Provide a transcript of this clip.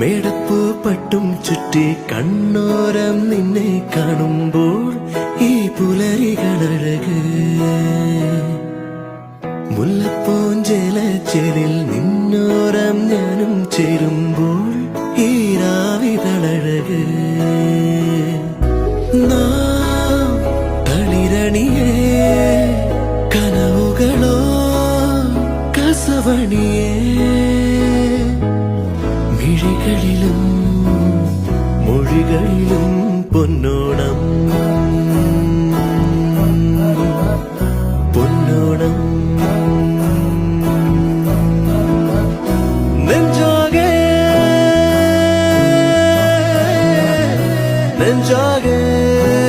മേടപ്പൂ പട്ടും ചുറ്റി കണ്ണോരം നിന്നെ കാണുമ്പോൾ ഈ പുലരികളഴക്. മുല്ലപ്പൂഞ്ചേലച്ചേലിൽ നിന്നോരം ഞാനും ചേരുമ്പോൾ ഈ രാവിതളഴക് നാം തളിരണിയേ കനവുകളോ കസവണിയേ. മിഴികളിലും മൊഴികളിലും പൊന്നോണം. പൊന്നോണം. നെഞ്ചാകെ നെഞ്ചാകെ.